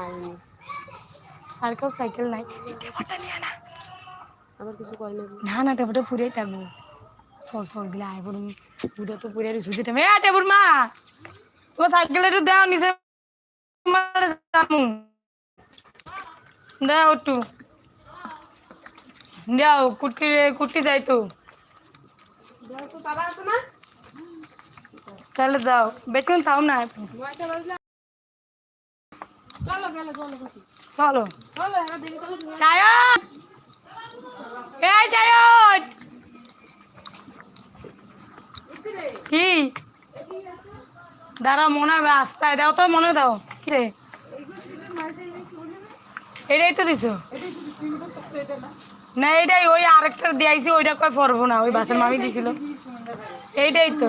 আইনি আর কেউ সাইকেল নাই। টেপাটা নিয়ে না। আবার কিছু কয় না? না না টেপাটা পুরে থাকব। চল চল দিলে আয় পড়ুন পুরে তো পুরে সুজি টেপে এ টেপুর মা! তোমার সাইকেল একটু দাও নিচে দাও একটু। দাও কুটি কুটি যাই তো। তাহলে দাও। বেশিক্ষণ তাও না। নয়টা বাজলে? চলো। সায়ন! এই সায়ন! কি? দাঁড়া মনে হবে রাস্তায়। দাও তো মনে দাও। কি রে? এটাই তো দিছো। না এইটাই ওই আরেকটা দিয়েছি ওইটা কয় পরবো না ওই বাসের মামি দিছিল। এইটাই তো।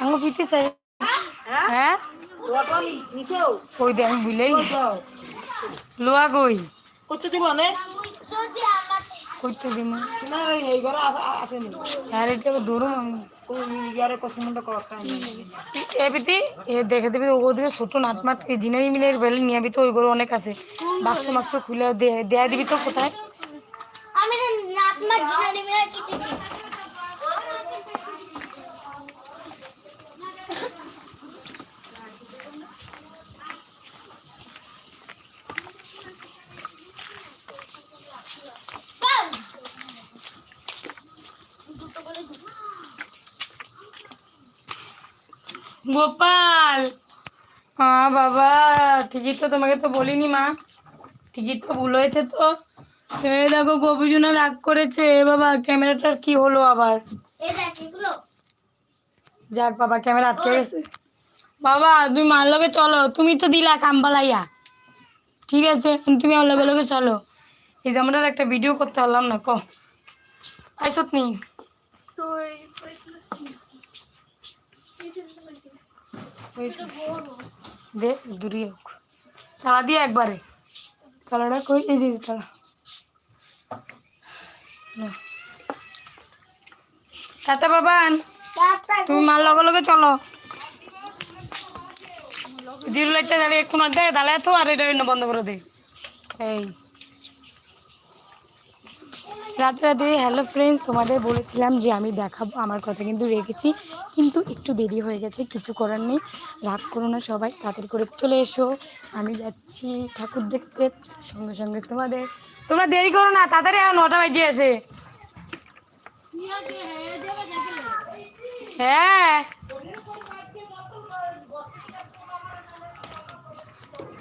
আমি পিটি চাই হ্যাঁ? কই দে আমি বুঝলেই। লোয়া কই? করতে দিব না? করতে দিম। না এই ঘরে আসেনি। আর এটা দৌড়ম আমি ইয়ারে কত মন্দ করাটা এ পিতি এ দেখে দিবি ওদিকে ছোট নাট মাট এই জিনাই মিনের বেলে নিয়ে তো ওই ওইগুলো অনেক আছে। বাক্স মাক্স খুলে দে- দেয়া দিবি তো কোথায়? আমি নাচ মাছ জানি না কিছু কি গোপাল। হ্যাঁ বাবা ঠিকই তো তোমাকে তো বলিনি মা। ঠিকই তো ভুল হয়েছে তো। এই দেখো গোপুজনা রাগ করেছে। এ বাবা ক্যামেরাটার কি হলো আবার? এই দেখ এগুলো। যাক বাবা ক্যামেরা আটকে গেছে। বাবা তুমি মার লগে চলো। তুমি তো দিলা কামবালাইয়া। ঠিক আছে তুমি আমার লগে লগে চলো। এই যে আমরা একটা ভিডিও করতে পারলাম না ক আইসত নি দে দূরে হোক চালা দিয়ে একবারে চালাটা কই এই যে চালা টাটা বাবান তুমি মার লগে লগে চলো জিরো লাইটটা দাঁড়িয়ে কোন দাঁড়ায় তো আর এটা বন্ধ করে দে এই রাতে রাতে হ্যালো ফ্রেন্ডস তোমাদের বলেছিলাম যে আমি দেখাবো, আমার কথা কিন্তু রেখেছি, কিন্তু একটু দেরি হয়ে গেছে, কিছু করার নেই, রাগ করো না সবাই, তাড়াতাড়ি করে চলে এসো, আমি যাচ্ছি ঠাকুর দেখতে, সঙ্গে সঙ্গে তোমাদের, তোমরা দেরি করো না, তাড়াতাড়ি আর নটা বাজে আছে। হ্যাঁ।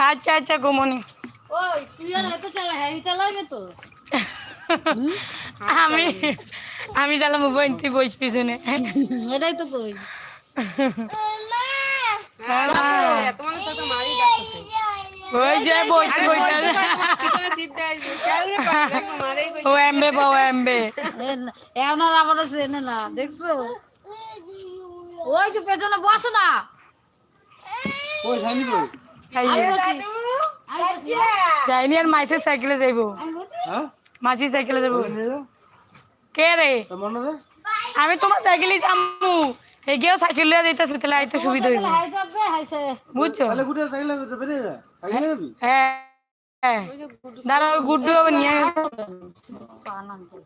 আচ্ছা আচ্ছা গোমনি ওই, তুই আর এত চালা, হ্যারি চালাবে তো? আমি আমি তাহলে মোবাইল তুই বইস পিছনে এটাই তো কই হ্যাঁ, ওই যে বইতে বইতে ও এমবে বা ও এমবে এখন আর আমার চেনে না দেখছ ওই যে পেছনে বসো না খাইয়ে যাইনি আর মাইসের সাইকেলে যাইবো মাঝি সাইকেলে যাব। কে রে? আমি তোমার সাইকেলে যাব এগিয়েও সাইকেল লিয়ে যাইতেছে তাহলে আইতে সুবিধা হইব। হাই যাবে হাইছে বুঝছ? হ্যাঁ হ্যাঁ। দাঁড়া ওই গুড্ডু আবার নিয়ে।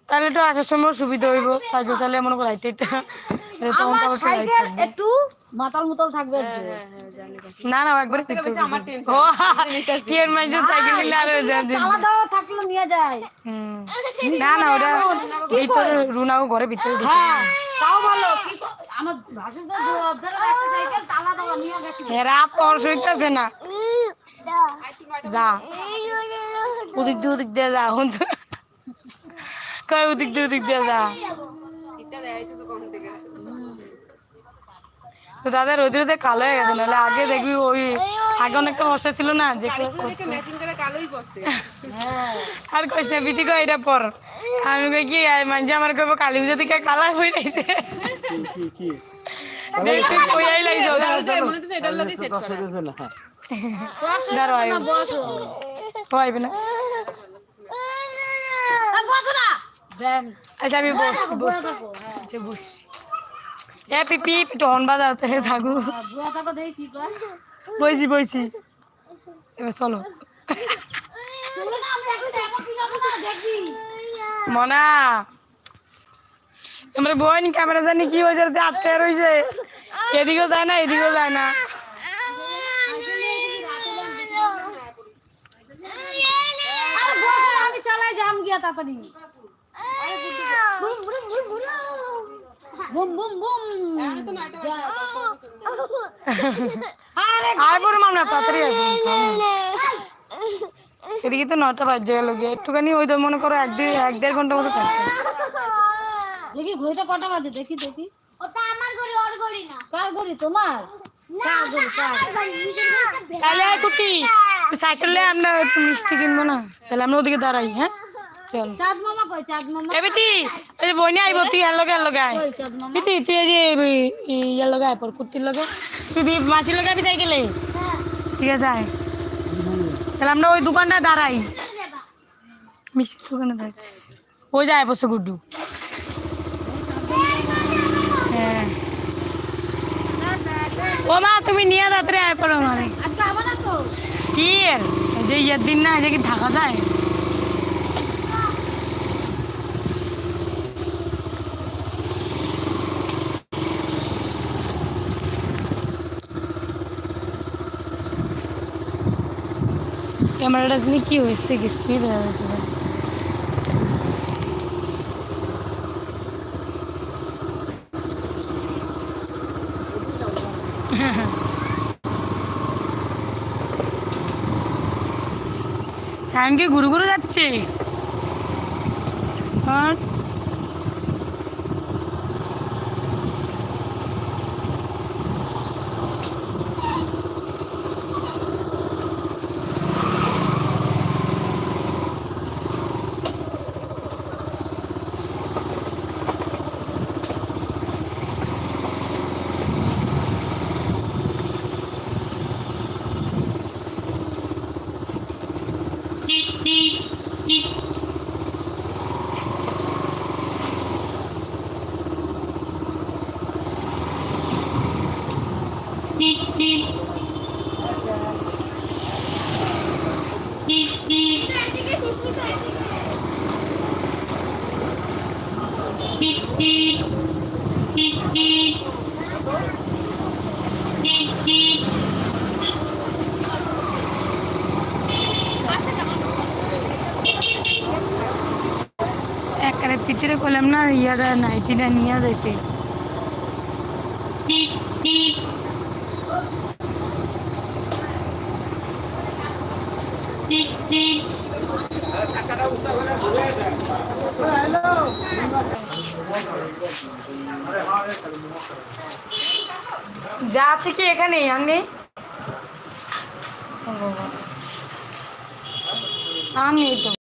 তাহলে তো আসার সময় সুবিধা হইব। সাইকেল চালিয়ে মনে করো হাইটে তখন তো আমার আবার একটু একটু মাতাল মুতাল থাকবে আজকে। না না একবারে পিছনে ও কি এর মাঝে সাইকেল নিলে আর হয়ে তালা থাকলে নিয়ে যায়। না না ওটা ভিতরে রুনাও ঘরে ভিতরে হ্যাঁ তাও ভালো। কি আমার ভাসুর তো ধরে রাখতে সাইকেল তালা দেওয়া নিয়ে গেছে এরা তোর সইতেছে না। যা। ওদিক দিয়ে ওদিক দিয়ে যা হুন। কয় ওদিক দিয়ে ওদিক দিয়ে যা সিটটা দেখাইতেছে কোন থেকে তো দাদা রোদে রোদে কালো হয়ে গেছে নাহলে আগে দেখবি ওই আগে অনেকটা বর্ষা ছিল না যে দেখে ম্যাচিং করে কালোই বসতে হ্যাঁ আর কইস না বিতি কই এটা পর। আমি কই কি মানছে আমার কইব কালী পুজো থেকে কালা হয়ে যাইছে? দেখতে কই আই লাইছ। মনে হচ্ছে এটার লগে সেট করা। বসো না বসো। হইবে না। আর বসো না। ব্যাং আচ্ছা আমি বস বস হ্যাঁ। আচ্ছা বস। এ পিপি একটু হর্ন বাজাতে থাকু। বইছি বইছি। এবার চলো। মনা আমরা বোন ক্যামেরা জানি কি হয়েছে আটকে রয়েছে। এদিকেও যায় না এদিকেও যায় না। চালাই যাম গিয়া তাড়াতাড়ি। আরে মামলা তাড়াতাড়ি এদিকে তো নটা বাজে গেল গিয়ে। একটুখানি ওই তো মনে করো এক দুই এক দেড় ঘণ্টা মতো থাকবে দেখি ঘড়িটা কটা বাজে? দেখি দেখি। ওটা আমার ঘড়ি ওর ঘড়ি না। কার ঘড়ি? তোমার? কার ঘড়ি? কার? তাহলে আর কুটি। সাইকেলে আমরা একটু মিষ্টি কিনবো না? তাহলে আমরা ওদিকে দাঁড়াই হ্যাঁ? চল। চাঁদ মামা কই? চাঁদ মামা এ বিতি এই যে আইব তুই এর লগে এর লগে আয়। কই চাঁদ মামা? বিতি তুই এই যে ইয়ার লগে আয় পর কুর্তির লগে। তুই দি মাসির লগে আবি সাইকেলে? ঠিক আছে আয়। তাহলে আমরা ওই দোকানটায় দাঁড়াই। মিষ্টির দোকানে দাঁড়াই। ওই যায় বসে গুড্ডু। হ্যাঁ। ও মা তুমি নিয়ে তাড়াতাড়ি আয় পড়ো আমারে। কি এর? যে ইয়ের দিন না যে কি থাকা যায়? ক্যামেরাটা যিনি কি হয়েছে কিছুই দেখা যাচ্ছে না। সায়ন কি ঘুরু ঘুরু যাচ্ছে সায়ন? একবারে পিতরে করলাম না ইয়ারা নাইটিটা নিয়ে যাইতে। যা আছে কি এখানে। আর নেই তো